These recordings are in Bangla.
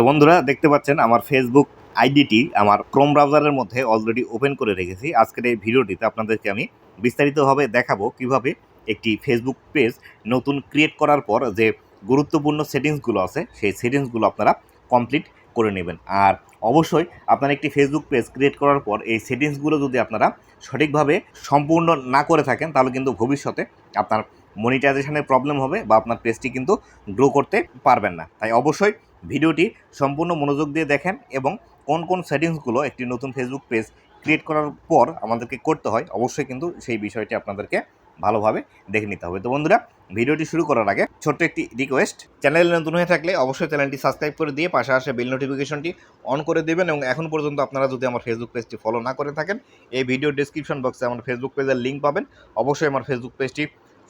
তো বন্ধুরা দেখতে পাচ্ছেন আমার ফেসবুক আইডিটি আমার ক্রোম ব্রাউজারের মধ্যে অলরেডি ওপেন করে রেখেছি। আজকের এই ভিডিওটিতে আপনাদেরকে আমি বিস্তারিতভাবে দেখাবো কীভাবে একটি ফেসবুক পেজ নতুন ক্রিয়েট করার পর যে গুরুত্বপূর্ণ সেটিংসগুলো আছে, সেই সেটিংসগুলো আপনারা কমপ্লিট করে নেবেন। আর অবশ্যই আপনার একটি ফেসবুক পেজ ক্রিয়েট করার পর এই সেটিংসগুলো যদি আপনারা সঠিকভাবে সম্পূর্ণ না করে থাকেন, তাহলে কিন্তু ভবিষ্যতে আপনার মনিটাইজেশনের প্রবলেম হবে বা আপনার পেজটি কিন্তু গ্রো করতে পারবেন না। তাই অবশ্যই ভিডিওটি সম্পূর্ণ মনোযোগ দিয়ে দেখেন এবং কোন কোন সেটিংসগুলো একটি নতুন ফেসবুক পেজ ক্রিয়েট করার পর আমাদেরকে করতে হয়, অবশ্যই কিন্তু সেই বিষয়টি আপনাদেরকে ভালোভাবে দেখে নিতে হবে। তো বন্ধুরা, ভিডিওটি শুরু করার আগে ছোট্ট একটি রিকোয়েস্ট চ্যানেল নতুন হয়ে থাকলে অবশ্যই চ্যানেলটি সাবস্ক্রাইব করে দিয়ে পাশে আসে বেল নোটিফিকেশনটি অন করে দেবেন এবং এখন পর্যন্ত আপনারা যদি আমার ফেসবুক পেজটি ফলো না করে থাকেন, এই ভিডিও ডিসক্রিপশন বক্সে আমার ফেসবুক পেজের লিঙ্ক পাবেন। অবশ্যই আমার ফেসবুক পেজটি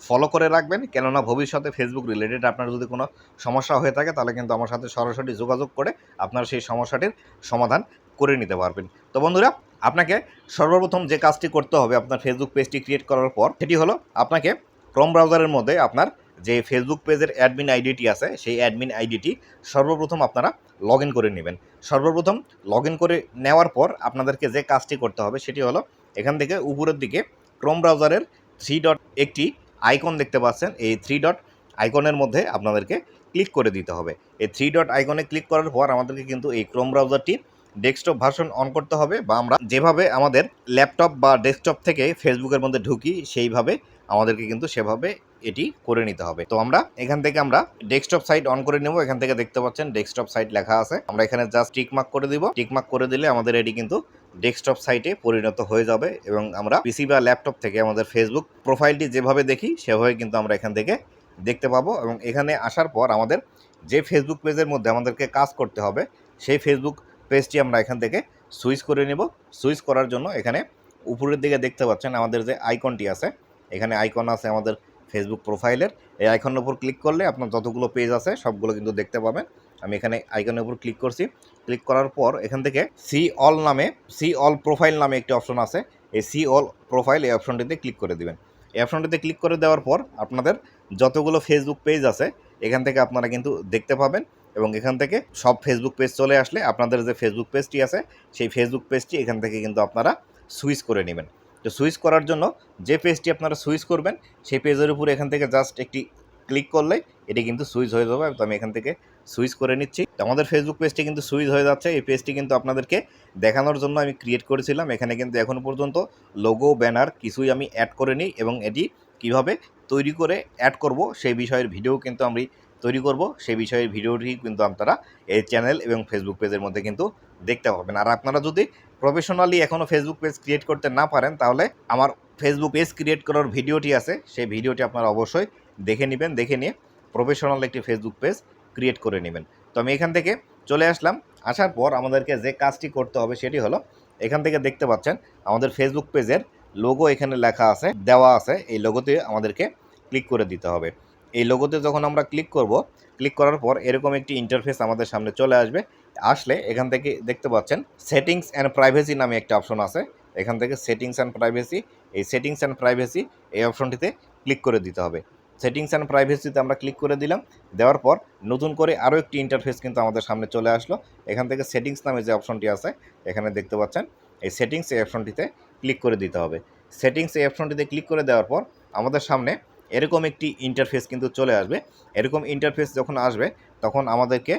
ফলো করে রাখবেন। কেননা ভবিষ্যতে ফেসবুক রিলেটেড আপনার যদি কোনো সমস্যা হয়ে থাকে, তাহলে কিন্তু আমার সাথে সরাসরি যোগাযোগ করে আপনার সেই সমস্যাটির সমাধান করে নিতে পারবেন। তো বন্ধুরা, আপনাকে সর্বপ্রথম যে কাজটি করতে হবে আপনার ফেসবুক পেজটি ক্রিয়েট করার পর, সেটি হলো আপনাকে ক্রোম ব্রাউজারের মধ্যে আপনার যে ফেসবুক পেজের অ্যাডমিন আইডিটি আছে, সেই অ্যাডমিন আইডিটি সর্বপ্রথম আপনারা লগ করে নেবেন। সর্বপ্রথম লগ করে নেওয়ার পর আপনাদেরকে যে কাজটি করতে হবে, সেটি হলো এখান থেকে উপরের দিকে ক্রোম ব্রাউজারের থ্রি ডট একটি আইকন দেখতে পাচ্ছেন, এই থ্রি ডট আইকনের মধ্যে আপনাদেরকে ক্লিক করে দিতে হবে। এই থ্রি ডট আইকনে ক্লিক করার পর আমাদেরকে কিন্তু এই ক্রোম ব্রাউজারটি ডেস্কটপ ভার্সন অন করতে হবে বা আমরা যেভাবে আমাদের ল্যাপটপ বা ডেস্কটপ থেকে ফেসবুকের মধ্যে ঢুকি, সেইভাবে আমাদেরকে কিন্তু সেভাবে এটি করে নিতে হবে। তো আমরা এখান থেকে আমরা ডেস্কটপ সাইট অন করে নেব। এখান থেকে দেখতে পাচ্ছেন ডেস্কটপ সাইট লেখা আছে। আমরা এখানে জাস্ট টিকমার্ক করে দিব। টিকমার্ক করে দিলে আমাদের এটি কিন্তু ডেস্কটপ সাইটে পরিণত হয়ে যাবে এবং আমরা পিসি বা ল্যাপটপ থেকে আমাদের ফেসবুক প্রোফাইলটি যেভাবে দেখি, সেভাবে কিন্তু আমরা এখান থেকে দেখতে পাবো এবং এখানে আসার পর আমাদের যে ফেসবুক পেজের মধ্যে আমাদেরকে কাজ করতে হবে, সেই ফেসবুক পেজটি আমরা এখান থেকে সুইচ করে নেব। সুইচ করার জন্য এখানে উপরের দিকে দেখতে পাচ্ছেন আমাদের যে আইকনটি আছে, এখানে আইকন আছে আমাদের ফেসবুক প্রোফাইলের এই আইকনের উপর ক্লিক করলে আপনার যতগুলো পেজ আছে, সবগুলো কিন্তু দেখতে পাবেন। আমি এখানে আইকনের উপর ক্লিক করছি। ক্লিক করার পর এখান থেকে সি অল নামে সি অল প্রোফাইল নামে একটি অপশন আছে। এই সি অল প্রোফাইল এই অপশনটিতে ক্লিক করে দেবেন। এই অপশনটিতে ক্লিক করে দেওয়ার পর আপনাদের যতগুলো ফেসবুক পেজ আছে, এখান থেকে আপনারা কিন্তু দেখতে পাবেন এবং এখান থেকে সব ফেসবুক পেজ চলে আসলে আপনাদের যে ফেসবুক পেজটি আছে, সেই ফেসবুক পেজটি এখান থেকে কিন্তু আপনারা সুইচ করে নেবেন। তো সুইচ করার জন্য যে পেজটি আপনারা সুইচ করবেন, সেই পেজের উপর এখান থেকে জাস্ট একটি ক্লিক করলে এটি কিন্তু সুইচ হয়ে যাবে। তো আমি এখান থেকে সুইচ করে নিচ্ছি। তো আমাদের ফেসবুক পেজটি কিন্তু সুইচ হয়ে যাচ্ছে। এই পেজটি কিন্তু আপনাদেরকে দেখানোর জন্য আমি ক্রিয়েট করেছিলাম। এখানে কিন্তু এখনও পর্যন্ত লোগো ব্যানার কিছুই আমি অ্যাড করে নিই এবং এটি কীভাবে তৈরি করে অ্যাড করব সেই বিষয়ের ভিডিও কিন্তু আমি তৈরি করব। সেই বিষয়ের ভিডিওটি কিন্তু আপনারা এই চ্যানেল এবং ফেসবুক পেজের মধ্যে কিন্তু দেখতে পাবেন। আর আপনারা যদি প্রফেশনালি এখনও ফেসবুক পেজ ক্রিয়েট করতে না পারেন, তাহলে আমার ফেসবুক পেজ ক্রিয়েট করার ভিডিওটি আছে। সেই ভিডিওটি আপনারা অবশ্যই দেখে নেবেন। দেখে নিয়ে প্রফেশনাল একটি ফেসবুক পেজ ক্রিয়েট করে নেবেন। তো আমি এখান থেকে চলে আসলাম। আসার পর আমাদেরকে যে কাজটি করতে হবে সেটি হলো, এখান থেকে দেখতে পাচ্ছেন আমাদের ফেসবুক পেজের লোগো এখানে লেখা আছে, দেওয়া আছে। এই লোগোতে আমাদেরকে ক্লিক করে দিতে হবে। এই লোগোতে যখন আমরা ক্লিক করব ক্লিক করার পর এরকম একটি ইন্টারফেস আমাদের সামনে চলে আসবে। আসলে এখান থেকে দেখতে পাচ্ছেন সেটিংস অ্যান্ড প্রাইভেসি নামে একটা অপশন আছে। এখান থেকে সেটিংস অ্যান্ড প্রাইভেসি এই সেটিংস অ্যান্ড প্রাইভেসি এই অপশনটিতে ক্লিক করে দিতে হবে। সেটিংস অ্যান্ড প্রাইভেসিতে আমরা ক্লিক করে দিলাম। দেওয়ার পর নতুন করে আরও একটি ইন্টারফেস কিন্তু আমাদের সামনে চলে আসলো। এখান থেকে সেটিংস নামে যে অপশনটি আছে, এখানে দেখতে পাচ্ছেন, এই সেটিংস এই অপশনটিতে ক্লিক করে দিতে হবে। সেটিংস এই অপশনটিতে ক্লিক করে দেওয়ার পর আমাদের সামনে এরকম একটি ইন্টারফেস কিন্তু চলে আসবে। এরকম ইন্টারফেস যখন আসবে, তখন আমাদেরকে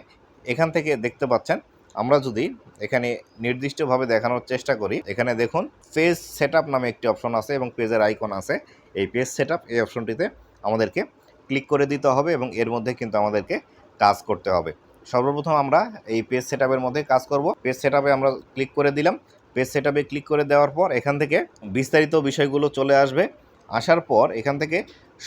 এখান থেকে দেখতে পাচ্ছেন, আমরা যদি এখানে নির্দিষ্টভাবে দেখানোর চেষ্টা করি, এখানে দেখুন পেজ সেট নামে একটি অপশন আছে এবং পেজের আইকন আছে। এই পেজ সেট এই অপশনটিতে আমাদেরকে ক্লিক করে দিতে হবে এবং এর মধ্যে কিন্তু আমাদেরকে কাজ করতে হবে। সর্বপ্রথম আমরা এই পেজ সেট মধ্যে কাজ করব। পেজ সেট আমরা ক্লিক করে দিলাম। পেজ সেট ক্লিক করে দেওয়ার পর এখান থেকে বিস্তারিত বিষয়গুলো চলে আসবে। আসার পর এখান থেকে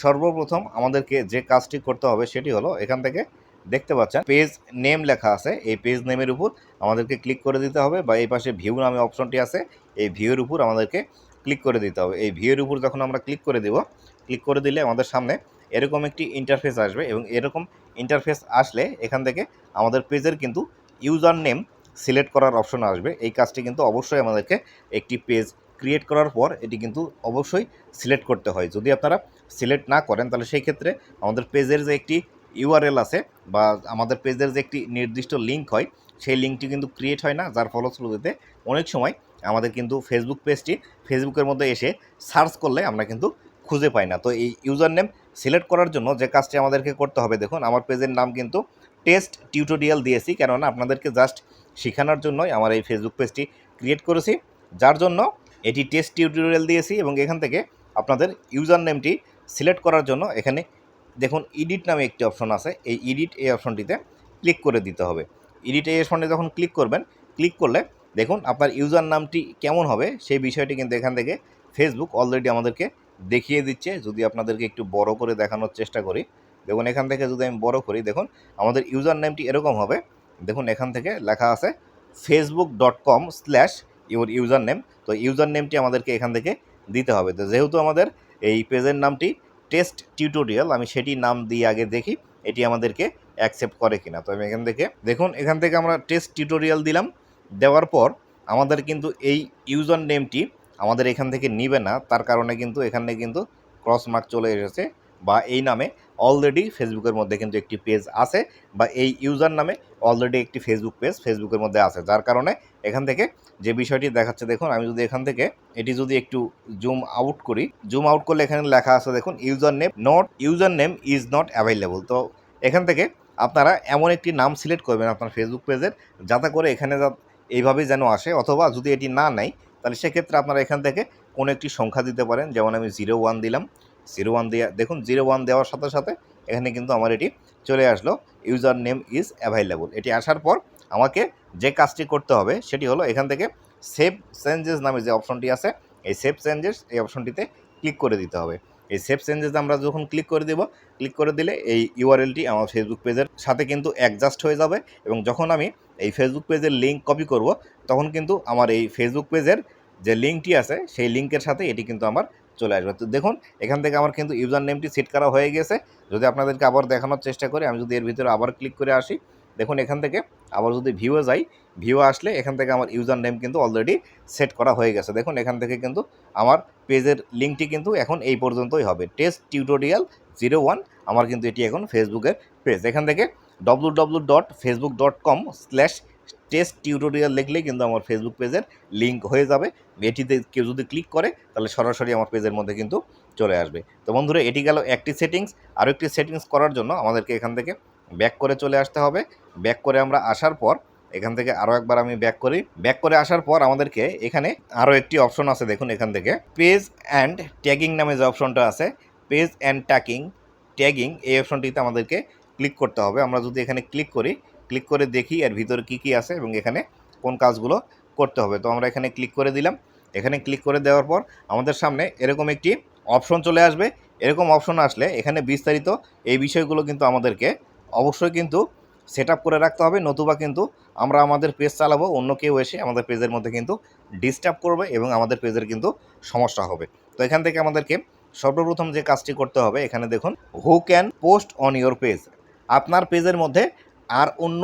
সর্বপ্রথম আমাদেরকে যে কাজটি করতে হবে সেটি হলো এখান থেকে দেখতে পাচ্ছেন পেজ নেম লেখা আছে। এই পেজ নেমের উপর আমাদেরকে ক্লিক করে দিতে হবে বা এই পাশে ভিউ নামে অপশনটি আছে। এই ভিউর উপর আমাদেরকে ক্লিক করে দিতে হবে। এই ভিউর উপর যখন আমরা ক্লিক করে দেব ক্লিক করে দিলে আমাদের সামনে এরকম একটি ইন্টারফেস আসবে এবং এরকম ইন্টারফেস আসলে এখান থেকে আমাদের পেজের কিন্তু ইউজার নেম সিলেক্ট করার অপশন আসবে। এই কাজটি কিন্তু অবশ্যই আমাদেরকে একটি পেজ ক্রিয়েট করার পর এটি কিন্তু অবশ্যই সিলেক্ট করতে হয়। যদি আপনারা সিলেক্ট না করেন তাহলে সেই ক্ষেত্রে আমাদের পেজের যে একটি ইউআরএল আছে বা আমাদের পেজের যে একটি নির্দিষ্ট লিঙ্ক হয়, সেই লিঙ্কটি কিন্তু ক্রিয়েট হয় না। যার ফলশ্রুতিতে অনেক সময় আমাদের কিন্তু ফেসবুক পেজটি ফেসবুকের মধ্যে এসে সার্চ করলে আমরা কিন্তু খুঁজে পাই না। তো এই ইউজার নেম সিলেক্ট করার জন্য যে কাজটি আমাদেরকে করতে হবে, দেখুন আমার পেজের নাম কিন্তু টেস্ট টিউটোরিয়াল দিয়েছি, কেননা আপনাদেরকে জাস্ট শেখানোর জন্যই আমার এই ফেসবুক পেজটি ক্রিয়েট করেছি। যার জন্য এটি টেস্ট টিউটোরিয়াল দিয়েছি এবং এখান থেকে আপনাদের ইউজার নেমটি সিলেক্ট করার জন্য এখানে দেখুন এডিট নামে একটি অপশন আছে, এই এডিট এই অপশনটিতে ক্লিক করে দিতে হবে। এডিট এই অপশনে যখন ক্লিক করবেন ক্লিক করলে দেখুন আপনার ইউজার নামটি কেমন হবে সেই বিষয়টি কিন্তু এখান থেকে ফেসবুক অলরেডি আমাদেরকে দেখিয়ে দিচ্ছে, যদি আপনাদেরকে একটু বড় করে দেখানোর চেষ্টা করি। দেখুন, এখান থেকে যদি আমি বড় করি, দেখুন, আমাদের ইউজার নেমটি এরকম হবে। দেখুন, এখান থেকে লেখা আছে Facebook dot com slash your user name তো ইউজার নেমটি আমাদেরকে এখান থেকে দিতে হবে। তো যেহেতু আমাদের এই পেজের নামটি টেস্ট টিউটোরিয়াল, আমি সেটি নাম দিয়ে আগে দেখি, এটি আমাদেরকে অ্যাকসেপ্ট করে কিনা। তো আমি এখান থেকে, দেখুন, এখান থেকে আমরা টেস্ট টিউটোরিয়াল দিলাম। দেওয়ার পর আমাদের কিন্তু এই ইউজার নেমটি আমাদের এখান থেকে নিবে না, তার কারণে কিন্তু এখানে কিন্তু ক্রস মার্ক চলে এসেছে বা এই নামে অলরেডি ফেসবুকের মধ্যে কিন্তু একটি পেজ আছে বা এই ইউজার নামে অলরেডি একটি ফেসবুক পেজ ফেসবুকের মধ্যে আছে, যার কারণে এখান থেকে যে বিষয়টি দেখাচ্ছে, দেখুন আমি যদি এখান থেকে এটি যদি একটু জুম আউট করি জুম আউট করলে এখানে লেখা আছে, দেখুন user name not user name is not available তো এখান থেকে আপনারা এমন একটি নাম সিলেক্ট করবেন আপনার ফেসবুক পেজের যাতে করে এখানে এইভাবে যেন আসে, অথবা যদি এটি না নেয় তাহলে সেক্ষেত্রে আপনারা এখান থেকে কোনো একটি সংখ্যা দিতে পারেন। যেমন আমি জিরো ওয়ান দিলাম। জিরো ওয়ান দেওয়া দেখুন, জিরো ওয়ান দেওয়ার সাথে সাথে এখানে কিন্তু আমার এটি চলে আসলো। ইউজার নেম ইজ অ্যাভেলেবল এটি আসার পর আমাকে যে কাজটি করতে হবে সেটি হলো এখান থেকে সেভ চেঞ্জেস নামে যে অপশনটি আছে, এই সেভ চেঞ্জেস এই অপশনটিতে ক্লিক করে দিতে হবে। এই সেভ চেঞ্জেস আমরা যখন ক্লিক করে দেব, ক্লিক করে দিলে এই ইউআরএলটি আমার ফেসবুক পেজের সাথে কিন্তু অ্যাডজাস্ট হয়ে যাবে এবং যখন আমি এই ফেসবুক পেজের লিঙ্ক কপি করব, তখন কিন্তু আমার এই ফেসবুক পেজের যে লিঙ্কটি আছে, সেই লিঙ্কের সাথে এটি কিন্তু আমার চলে আসবে। তো দেখুন, এখান থেকে আমার কিন্তু ইউজার নেমটি সেট করা হয়ে গেছে। যদি আপনাদেরকে আবার দেখানোর চেষ্টা করি, আমি যদি এর ভিতরে আবার ক্লিক করে আসি, দেখুন এখান থেকে আবার যদি ভিউয়ে যাই ভিউ আসলে এখান থেকে আমার ইউজার নেম কিন্তু অলরেডি সেট করা হয়ে গেছে। দেখুন, এখান থেকে কিন্তু আমার পেজের লিঙ্কটি কিন্তু এখন এই পর্যন্তই হবে। টেস্ট টিউটোরিয়াল জিরো ওয়ান আমার কিন্তু এটি এখন ফেসবুকের পেজ এখান থেকে W W dot Facebook dot com slash test tutorial লিখলেই কিন্তু আমার ফেসবুক পেজের লিঙ্ক হয়ে যাবে। এটিতে কেউ যদি ক্লিক করে, তাহলে সরাসরি আমার পেজের মধ্যে কিন্তু চলে আসবে। তো বন্ধুরা, এটি গেল একটি সেটিংস আরও একটি সেটিংস করার জন্য আমাদেরকে এখান থেকে ব্যাক করে চলে আসতে হবে। ব্যাক করে আমরা আসার পর, এখান থেকে আরও একবার আমি ব্যাক করি। ব্যাক করে আসার পর আমাদেরকে এখানে আরও একটি অপশন আছে, দেখুন এখান থেকে। পেজ অ্যান্ড ট্যাগিং নামে যে অপশনটা আছে পেজ অ্যান্ড ট্যাকিং ট্যাগিং এই অপশনটিতে আমাদেরকে ক্লিক করতে হবে। আমরা যদি এখানে ক্লিক করি ক্লিক করে দেখি এর ভিতরে কী কী আছে এবং এখানে কোন কাজগুলো করতে হবে। তো আমরা এখানে ক্লিক করে দিলাম। এখানে ক্লিক করে দেওয়ার পর আমাদের সামনে এরকম একটি অপশন চলে আসবে। এরকম অপশন আসলে এখানে বিস্তারিত এই বিষয়গুলো কিন্তু আমাদেরকে অবশ্যই কিন্তু সেট করে রাখতে হবে। নতুবা কিন্তু আমরা আমাদের পেজ চালাবো, অন্য কেউ এসে আমাদের পেজের মধ্যে কিন্তু ডিস্টার্ব করবে এবং আমাদের পেজের কিন্তু সমস্যা হবে। তো এখান থেকে আমাদেরকে সর্বপ্রথম যে কাজটি করতে হবে, এখানে দেখুন who can post on your page আপনার পেজের মধ্যে আর অন্য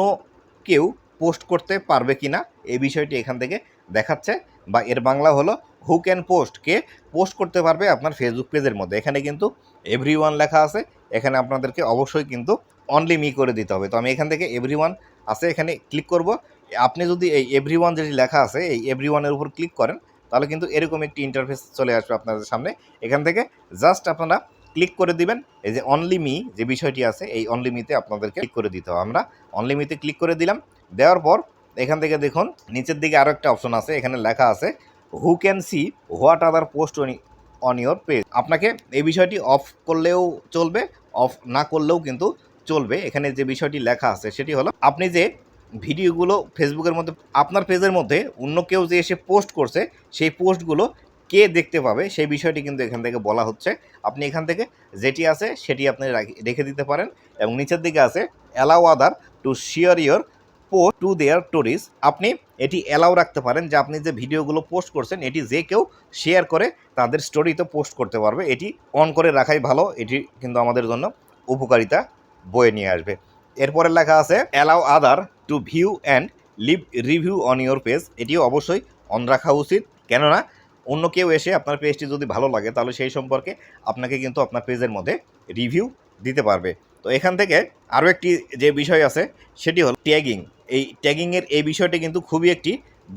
কেউ পোস্ট করতে পারবে কি না এই বিষয়টি এখান থেকে দেখাচ্ছে বা এর বাংলা হলো হু ক্যান পোস্ট কে পোস্ট করতে পারবে আপনার ফেসবুক পেজের মধ্যে। এখানে কিন্তু এভরি ওয়ান লেখা আছে, এখানে আপনাদেরকে অবশ্যই কিন্তু অনলি মি করে দিতে হবে। তো আমি এখান থেকে এভরি ওয়ান আছে, এখানে ক্লিক করব। আপনি যদি এই এভরি ওয়ান যেটি লেখা আছে, এই এভরি ওয়ানের উপর ক্লিক করেন, তাহলে কিন্তু এরকম একটি ইন্টারফেস চলে আসবে আপনাদের সামনে। এখান থেকে জাস্ট আপনারা ক্লিক করে দিবেন। এই যে অনলি মি যে বিষয়টি আছে, এই অনলি মিতে আপনাদেরকে ক্লিক করে দিতে হবে। আমরা অনলি মিতে ক্লিক করে দিলাম। দেওয়ার পর এখান থেকে দেখুন, নিচের দিকে আরও একটা অপশন আছে, এখানে লেখা আছে who can see what other post on your page আপনাকে এই বিষয়টি অফ করলেও চলবে অফ না করলেও কিন্তু চলবে। এখানে যে বিষয়টি লেখা আছে, সেটি হলো আপনি যে ভিডিওগুলো ফেসবুকের মধ্যে, আপনার পেজের মধ্যে অন্য কেউ যে এসে পোস্ট করছে, সেই পোস্টগুলো কে দেখতে পাবে সেই বিষয়টি কিন্তু এখান থেকে বলা হচ্ছে। আপনি এখান থেকে যেটি আছে সেটি আপনি রেখে দিতে পারেন এবং নিচের দিকে আছে allow other to share your post to their stories আপনি এটি অ্যালাউ রাখতে পারেন যে আপনি যে ভিডিওগুলো পোস্ট করছেন, এটি যে কেউ শেয়ার করে তাদের স্টোরিতে পোস্ট করতে পারবে। এটি অন করে রাখাই ভালো, এটি কিন্তু আমাদের জন্য উপকারিতা বয়ে নিয়ে আসবে। এরপরে লেখা আছে allow other to view and leave review on your page এটিও অবশ্যই অন রাখা উচিত। কেননা অন্য কেউ এসে আপনার পেজটি যদি ভালো লাগে, তাহলে সেই সম্পর্কে আপনাকে কিন্তু আপনার পেজের মধ্যে রিভিউ দিতে পারবে। তো এখান থেকে আরও একটি যে বিষয় আছে, সেটি হল ট্যাগিং এই ট্যাগিংয়ের এই বিষয়টি কিন্তু খুবই একটি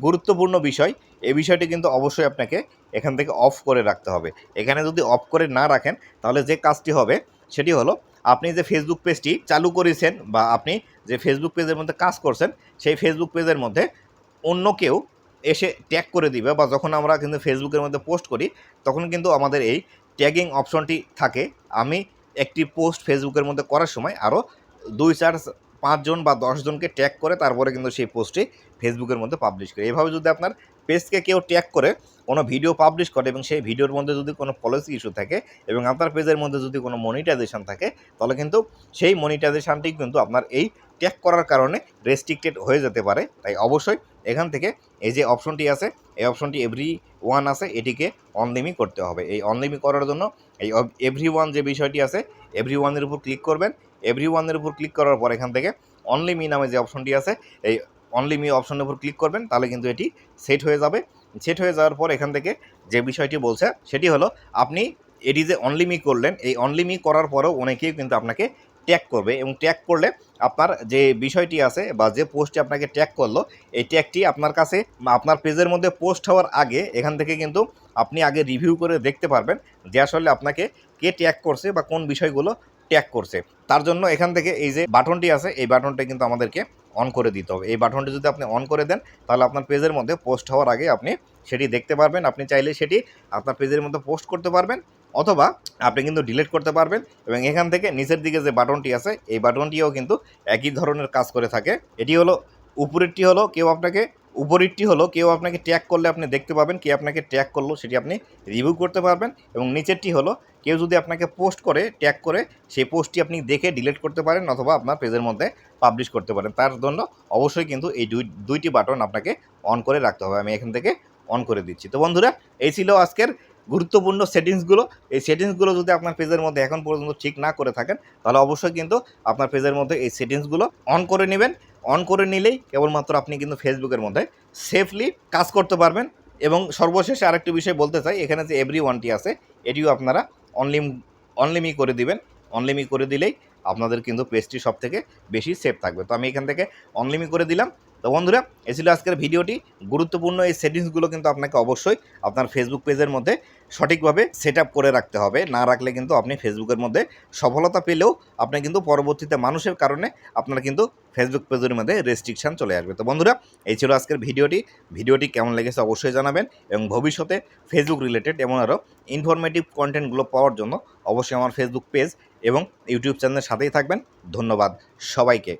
গুরুত্বপূর্ণ বিষয়। এই বিষয়টি কিন্তু অবশ্যই আপনাকে এখান থেকে অফ করে রাখতে হবে। এখানে যদি অফ করে না রাখেন, তাহলে যে কাজটি হবে, সেটি হলো আপনি যে ফেসবুক পেজটি চালু করেছেন বা আপনি যে ফেসবুক পেজের মধ্যে কাজ করছেন, সেই ফেসবুক পেজের মধ্যে অন্য কেউ এসে ট্যাগ করে দিবে বা যখন আমরা কিন্তু ফেসবুকের মধ্যে পোস্ট করি, তখন কিন্তু আমাদের এই ট্যাগিং অপশনটি থাকে। আমি একটি পোস্ট ফেসবুকের মধ্যে করার সময় আরও দুই, চার পাঁচজন বা দশজনকে ট্যাগ করে তারপরে কিন্তু সেই পোস্টটি ফেসবুকের মধ্যে পাবলিশ করে। এভাবে যদি আপনার পেজকে কেউ ট্যাগ করে, কোনো ভিডিও পাবলিশ করে এবং সেই ভিডিওর মধ্যে যদি কোনো পলিসি ইস্যু থাকে এবং আপনার পেজের মধ্যে যদি কোনো মনিটাইজেশন থাকে, তাহলে কিন্তু সেই মনিটাইজেশানটি কিন্তু আপনার এই ট্যাগ করার কারণে রেস্ট্রিক্টেড হয়ে যেতে পারে। তাই অবশ্যই এখান থেকে এই যে অপশনটি আছে, এই অপশনটি এভরি ওয়ান আছে, এটিকে অনলিমি করতে হবে। এই অনলিমি করার জন্য এই এভরি ওয়ান যে বিষয়টি আছে এভরি ওয়ানের উপর ক্লিক করবেন। এভরি ওয়ানের উপর ক্লিক করার পর এখান থেকে অনলিমি নামে যে অপশনটি আছে, এই অনলিমি অপশনের উপর ক্লিক করবেন, তাহলে কিন্তু এটি সেট হয়ে যাবে। সেট হয়ে যাওয়ার পর এখান থেকে যে বিষয়টি বলছে, সেটি হলো আপনি এটি যে অনলিমি করলেন, এই অনলিমি করার পরেও অনেকেই কিন্তু আপনাকে ট্যাগ করবে এবং ট্যাগ করলে আপনার যে বিষয়টি আছে বা যে পোস্টটি আপনাকে ট্যাগ করল, এই ট্যাগটি আপনার কাছে আপনার পেজের মধ্যে পোস্ট হওয়ার আগে এখান থেকে কিন্তু আপনি আগে রিভিউ করে দেখতে পারবেন যে আসলে আপনাকে কে ট্যাগ করছে বা কোন বিষয়গুলো ট্যাগ করছে। তার জন্য এখান থেকে এই যে বাটনটি আছে, এই বাটনটা কিন্তু আমাদেরকে অন করে দিতে হবে। এই বাটনটি যদি আপনি অন করে দেন, তাহলে আপনার পেজের মধ্যে পোস্ট হওয়ার আগে আপনি সেটি দেখতে পারবেন। আপনি চাইলে সেটি আপনার পেজের মধ্যে পোস্ট করতে পারবেন। অথবা আপনি কিন্তু ডিলিট করতে পারবেন এবং এখান থেকে নিচের দিকে যে বাটনটি আছে, এই বাটনটিও কিন্তু একই ধরনের কাজ করে থাকে। এটি হলো, উপরেরটি হলো কেউ আপনাকে, উপরেরটি হলো কেউ আপনাকে ট্যাগ করলে আপনি দেখতে পাবেন, কে আপনাকে ট্যাগ করল সেটি আপনি রিভিউ করতে পারবেন এবং নিচেরটি হলো, কেউ যদি আপনাকে পোস্ট করে ট্যাগ করে, সেই পোস্টটি আপনি দেখে ডিলিট করতে পারেন অথবা আপনার পেজের মধ্যে পাবলিশ করতে পারেন। তার জন্য অবশ্যই কিন্তু এই দুই, দুইটি বাটন আপনাকে অন করে রাখতে হবে। আমি এখান থেকে অন করে দিচ্ছি। তো বন্ধুরা, এই ছিল আজকের গুরুত্বপূর্ণ সেটিংসগুলো। এই সেটিংসগুলো যদি আপনার পেজের মধ্যে এখন পর্যন্ত ঠিক না করে থাকেন, তাহলে অবশ্যই কিন্তু আপনার পেজের মধ্যে এই সেটিংসগুলো অন করে নেবেন। অন করে নিলেই কেবলমাত্র আপনি কিন্তু ফেসবুকের মধ্যে সেফলি কাজ করতে পারবেন। এবং সর্বশেষে আরেকটি বিষয় বলতে চাই, এখানে যে এভরি ওয়ানটি আছে, এটিও আপনারা অনলিম অনলিমি করে দিবেন। অনলিমি করে দিলেই আপনাদের কিন্তু পেজটি সব থেকে বেশি সেফ থাকবে। তো আমি এখান থেকে অনলিমি করে দিলাম। তো বন্ধুরা এ ছিল আজকের ভিডিওটি। গুরুত্বপূর্ণ এই সেটিংসগুলো কিন্তু আপনাকে অবশ্যই আপনার ফেসবুক পেজের মধ্যে সঠিকভাবে সেট করে রাখতে হবে। না রাখলে কিন্তু আপনি ফেসবুকের মধ্যে সফলতা পেলেও আপনি কিন্তু পরবর্তীতে মানুষের কারণে আপনার কিন্তু ফেসবুক পেজের মধ্যে রেস্ট্রিকশান চলে আসবে। তো বন্ধুরা, এই ছিল আজকের ভিডিওটি। ভিডিওটি কেমন লেগেছে অবশ্যই জানাবেন এবং ভবিষ্যতে ফেসবুক রিলেটেড এমন আরও ইনফরমেটিভ কন্টেন্টগুলো পাওয়ার জন্য অবশ্যই আমার ফেসবুক পেজ এবং ইউটিউব চ্যানেলের সাথেই থাকবেন। ধন্যবাদ সবাইকে।